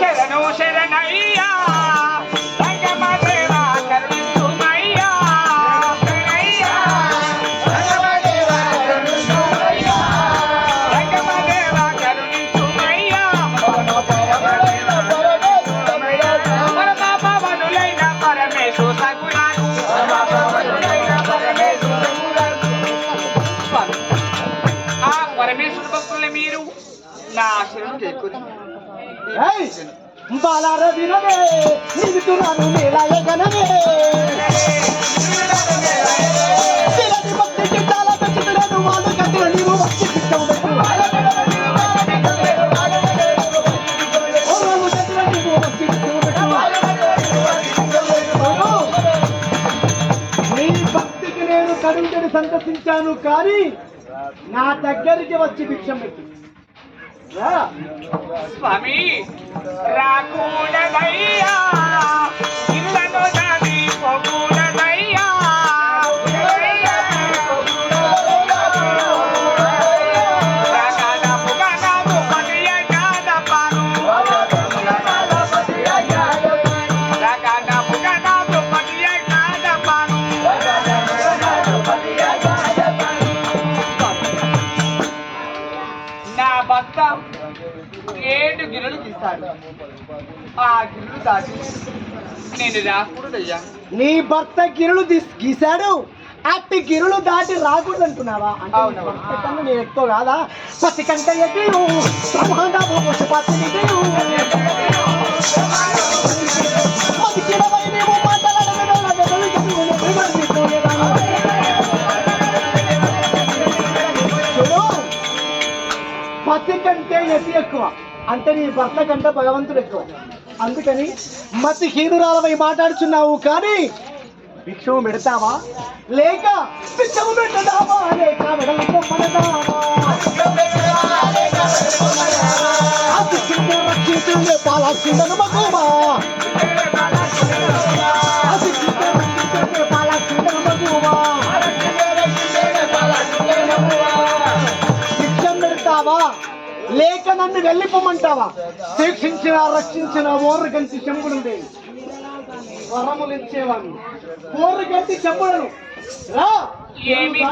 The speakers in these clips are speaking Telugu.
శరణు శరణయ్యా పరమేశ్వర భక్తుల మీరు. నా శరణు చేకూరి బాలార వినవే నిలుతురాను మేళాయ గనవే భక్తికి పెంచుతున్నాను కట్టిన నీవు వచ్చి నేను కడుంజడి సంతసించాను కానీ నా దగ్గరికి వచ్చి భిక్షం పెట్టింది రా. స్వామి రాకూడదయ్యా గీస్తాడు ఆ గిరులు దాటి నేను రాకూడదయ్యా నీ భర్త గిరులు గీశాడు. అట్టి గిరులు దాటి రాకూడదు అంటున్నావా? అంటే నీ అవును. భర్త కన్నా నేను ఎక్కువ కాదా? పసి కంట బ్రహ్మాండము నీవు పతి కంటే ఎక్కువ. అంటే నీ భర్త కంటే భగవంతుడు ఎక్కువ. అందుకని మతి హీనురాలపై మాట్లాడుచున్నావు కానీ భిక్షము పెడతావా? లేక భిక్షము పెట్టదావా లేక వెడలిపోమనదావా ఆ భిక్షముతో నన్ను వెళ్ళిపోమంటావా? శిక్షించిన రక్షించిన ఓర్రు గంటి చెంపుడుండే వరములు ఇచ్చేవాడిని ఓర్రు గంటి చెంపుడను రా. ఏమి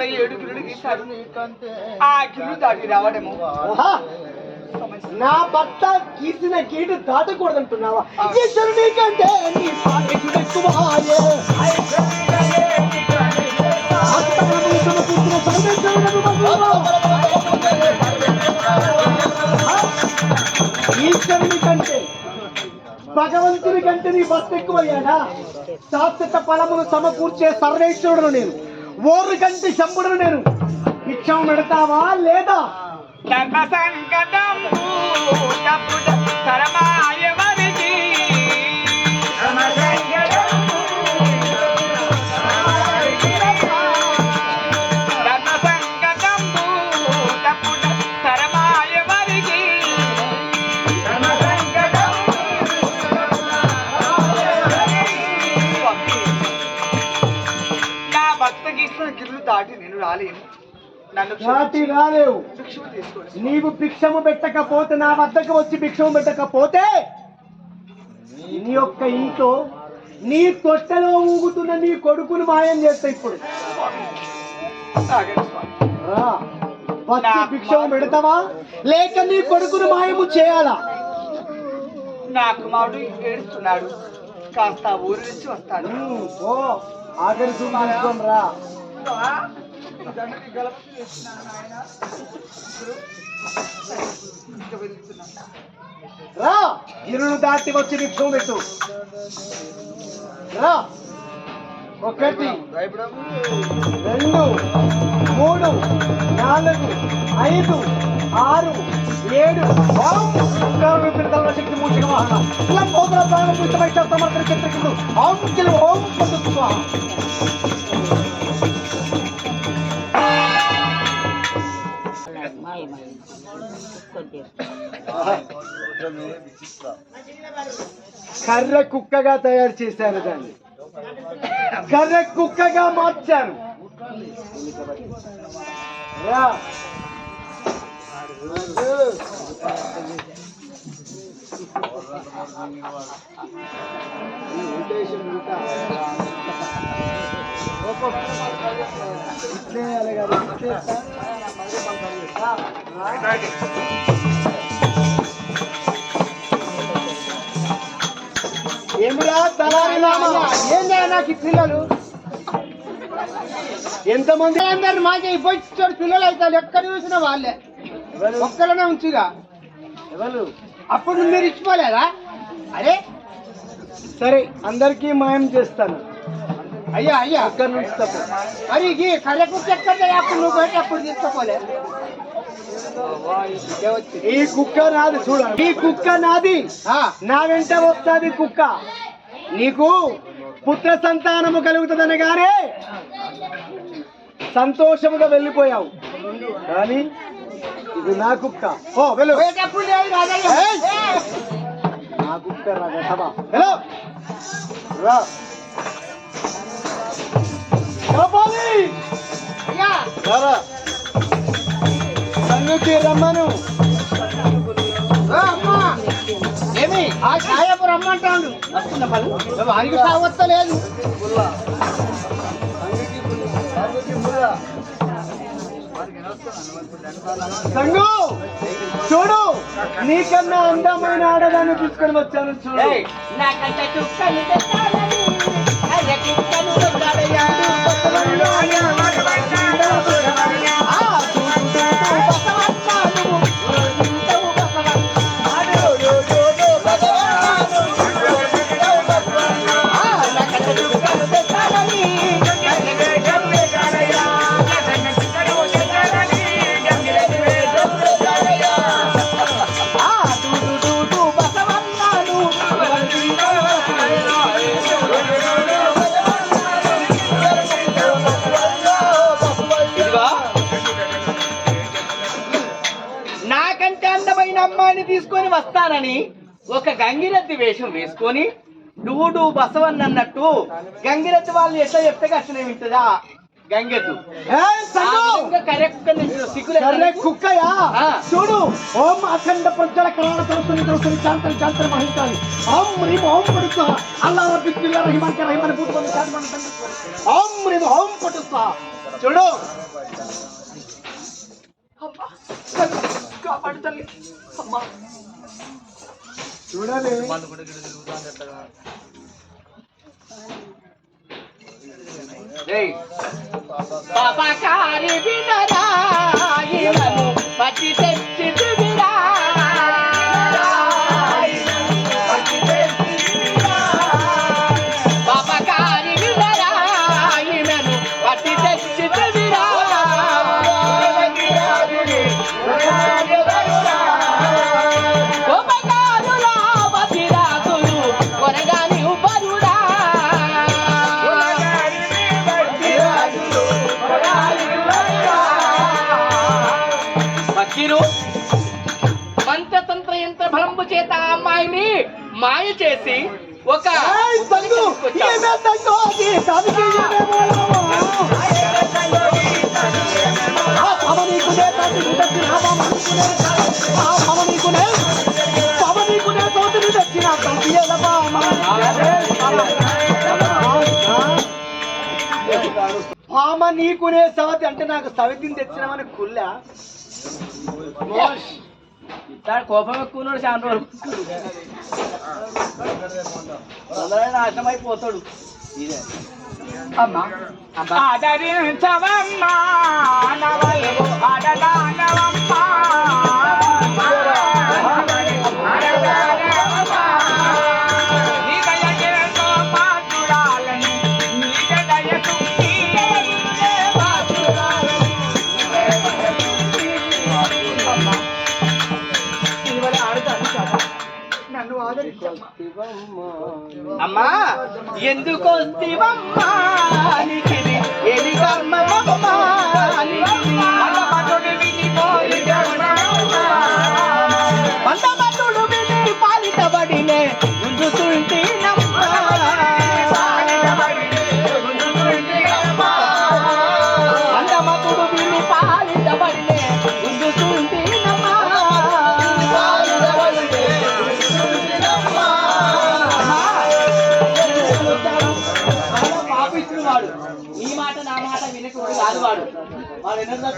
నా భర్త ఏడు గిరుడు గీశాడు ఆ గిరుడు దాటి రావడము! నా భర్త గీసిన గీటు దాటకూడదంటున్నావా? నీ ఎక్కువాయే. ఈశ్వరుని కంటే భగవంతుని కంటే నీ భర్త ఎక్కువయ్యాడా? శాశ్వత ఫలమును సమకూర్చే సర్వేశ్వరుడు నేను. ఓరు కంటే శంభుడు నేను. భిక్షం పెడతావా లేదా? ధర్మ సంకటం తప్పుడ నాటి రాలేవు. నీవు భిక్షము పెట్టకపోతే నా వద్దకు వచ్చి భిక్షము పెట్టకపోతే నీ యొక్క ఇంట్లో నీ తొట్టెలో ఊగుతున్న నీ కొడుకును మాయం చేస్తా ఇప్పుడు. వచ్చి భిక్షము పెడతావా? లేక నీ కొడుకును మాయము చేయాలా? నా కుమారుడు ఏడుస్తున్నాడు. కాస్త ఊరి నుంచి వస్తాడు ఉమ్, ఓ ఆఖరి రా. దండని చేస్తున్నాను నాయన. ఇప్పుడు ఇంకా వెళ్తున్నాను. రా! గిరును దాటి వచ్చి నిక్షం పెట్టు. రా! ఒకటి రెండు మూడు నాలుగు ఐదు ఆరు ఏడు. ఓం శంకరుడు శక్తి మూషిక వాహనం ఇలా పోతుల ప్రాణం పుష్టమై సమర్థన చిత్రకిందు ఓం కిలు ఓం కొద్దిగా కర్ర కుక్కగా తయారు చేశారు దాన్ని. కర్ర కుక్కగా మార్చారు రా. ఇచ్చేయాలి ఏమిరా? ఏందా నాకు పిల్లలు? ఎంతమంది? అందరు మాకే ఇప్పటి పిల్లలు అవుతారు. ఎక్కడ చూసినా వాళ్ళే. ఒక్కలనే ఉంచుగా ఎవరు? అప్పుడు మీరు ఇచ్చిపోలేదా అరే సరే అందరికీ మాయం చేస్తాను. అయ్యా అయ్యా. అక్కడి నుంచి తప్ప మరి ఈ కర్రెకు ఎక్కడ అప్పుడు నువ్వు పోయి అప్పుడు తీసుకోపోలే? ఈ కుక్క నాది చూడ. ఈ కుక్క నాది. నా వెంట వస్తాది కుక్క. నీకు పుత్ర సంతానము కలుగుతుందనగానే సంతోషముగా వెళ్ళిపోయావు. కానీ ఇది నా కుక్క. ఓ వెళ్ళు! నా కుక్క సభ. హలో రా. సంగుకి రమ్మను. ఏమి? ఆ ఛాయపు రమ్మంటాడు. వారికి సాగొత్తలేదు సంగు! చూడు! నీకన్నా అందమైన ఆడదాన్ని తీసుకొని వచ్చాను చూడు. నాకంటే వస్తానని ఒక గంగిరెద్ది వేషం వేసుకొని డూడు బసవన్ అన్నట్టు గంగిరెద్ది వాళ్ళు ఎట్లా చెప్తే కష్టం గంగెద్దు కర్రే కుక్కయా. చూడు ఓం అఖండ ప్రజల కరాణ ఓం హ్రీం ఓం అల్లా బిస్మిల్లా రహిమాన్ కే రహిమాన్ భూతమంది చాంతమని తండ్రి. ఓం హ్రీం ఓం పడుతా చూడు. అమ్మా, కాపాడు తల్లి. అమ్మా. చూడాలి ఏయ్. పాపకారి వినరా చేత ఆ అమ్మాయిని మాయ చేసి ఒక పామ నీకునే సవతి అంటే నాకు సవితిని తెచ్చినామని కుల్లా ఇట్లాంటి కోపం ఎక్కువ ఉన్నాడు చాలా రోజులు. తొందరగా నాశనం అయిపోతాడు. ఇదే. అమ్మా అమ్మా.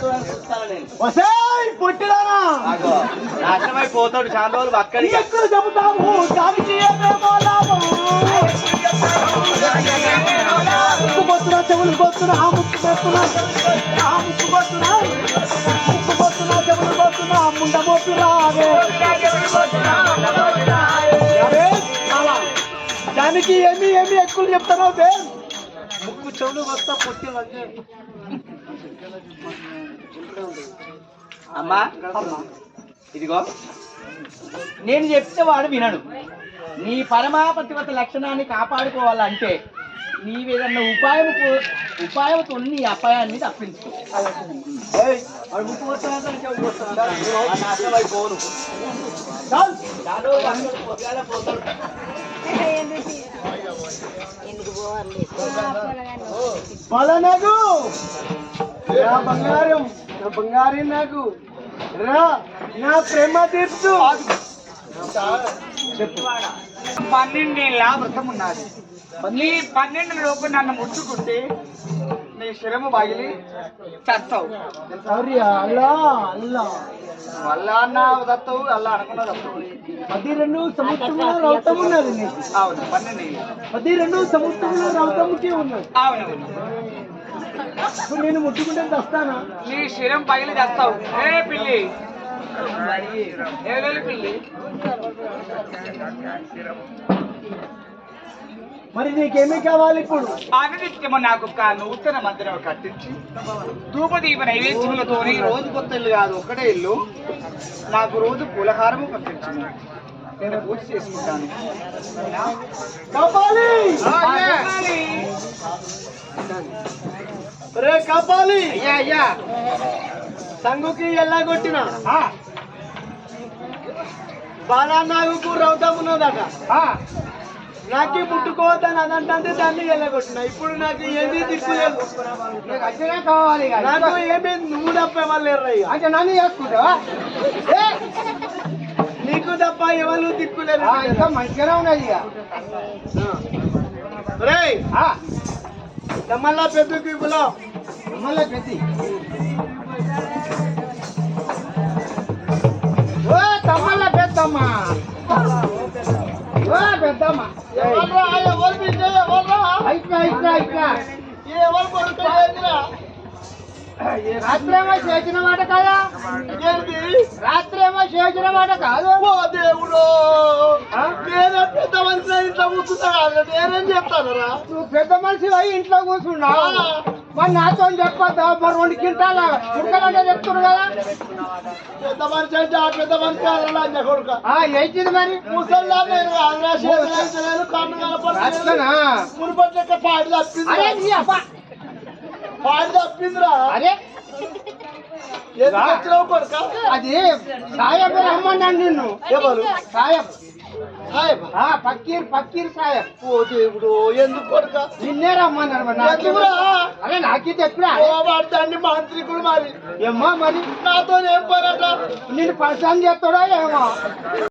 వాడు ఎన్నో చూస్తాను నేను వసేయ్ పుట్టిదానా ఆగో, నాశనమైపోతాడు చాలా రోజులు అక్కడికి. ఎక్కడ చెబుతాము చెవులు ముండ. దానికి ఏమి ఏమి ఎక్కువ చెప్తానో బే ముక్కు చెవులు వస్తా పుట్టి అమ్మా ఇదిగో. నేను చెప్తే వాడు వినడు. నీ పరమాపతివత లక్షణాన్ని కాపాడుకోవాలంటే నీవేదన్నా ఉపాయం ఉపాయంతో నీ అపాయాన్ని తప్పించుకో ఏయ్, వాడు ముక్కు వస్తున్నాడు అంటే చెవులు వస్తున్నాడు. వాడు నాశనమైపోను. చాలు, వాడు పొద్దుగాల పోతాడు. ఎందుకు పోవాలి? బలనగు నా బంగారం నా బంగారి నాకు రా నా ప్రేమ తీర్చు. చెప్పు. పన్నెండేళ్ళ వ్రతం ఉన్నది. నీ పన్నెండు లోపు నన్ను ముట్టుకుంటే నీ శిరము పగిలి చస్తావు. అల్లా అన్న దత్తవు అల్ల అనుకున్న దత్తవు పది రెండు సముద్రంలో రౌతం ఉన్నది అవును పన్నెండు పది రెండు సముద్రంలో రౌతంకి ఉన్నది నేను ముట్టుకుంటే వస్తానా నీ శిరం పగిలి చస్తావు ఏ పిల్లి? పిల్లి? మరి నీకేమీ కావాలి ఇప్పుడు? అనునిత్యము నాకు ఒక నూతన మందిరం కట్టించి ధూపదీప నైవేద్యములతోని రోజు కొత్త ఇల్లు కాదు ఒకటే ఇల్లు. నాకు రోజు పూలహారము పంపించింది నేను పూజ చేసుకుంటాను. కాపాలి రే కాపాలి! అయ్యా అయ్యా. సంగుకి ఎల్లాగొట్టిన బాలా నాగుకు రౌతం ఉన్నదట. నాకి ముట్టుకోవద్దని అదంటే దాన్ని ఎల్లగొట్టిన ఇప్పుడు నాకు ఏమీ దిక్కులేదు అచ్చగా కావాలి. నాకు ఏమీ నువ్వు తప్ప ఎవరు లేరు అంటే నన్ను చేసుకుంటావా? ఏ, నీకు తప్ప ఎవరు దిక్కులేరు ఇంకా మంచిగానే ఉన్నది తమ్మల్లా పెద్దకి కులం మళ్ళా పెద్ది. ఓ తమ్మల పెద్దమ్మ. ఓ పెద్దమ్మ. ఎవర్రా ఎవరు అయిపోయి అయిపోయి అయిపోయి. ఎవరు కొడుకు రాత్రేమో చేసిన మాట కదా ఏంటి రాత్రేమో చేసిన మాట కాదు ఓ దేవుడు నేనే పెద్ద మనిషి ఇంట్లో కూర్చున్నా కాదు నేనేం చెప్తానురా నువ్వు పెద్ద మనిషి అయి ఇంట్లో కూర్చున్నావు మరి నాతో చెప్పొద్దా మరి రెండు కింటాల ఉడకలంటే చెప్తున్నారు కదా పెద్ద మనిషి అంటే ఆ పెద్ద మనిషి కాదురా నా కొడుక ఆ ఏంటిది మరి ముసల్లా నేను చేతులు కన్ను కనపడుతుంది అట్లనా మునుపటి లెక్క పాడి తప్పింది పాడి తప్పిందిరా. అరే. అది సాయబ్ రమ్మన్నాను నిన్ను. ఎవరు సాయబ్. సాయబా. పక్కీర్ పక్కీర్ సాయబ్. ఓ దేవుడు ఎందుకు కొడుక? నిన్నే ఎందుకురా? అరే నాకే చెప్పినా ఓ వాడు తండ్రి మాంత్రికుడు మరి. ఏమ్మా మరి? నాతో ఏం పనట? నిన్ను పరిచయం చేస్తాడో ఏమో.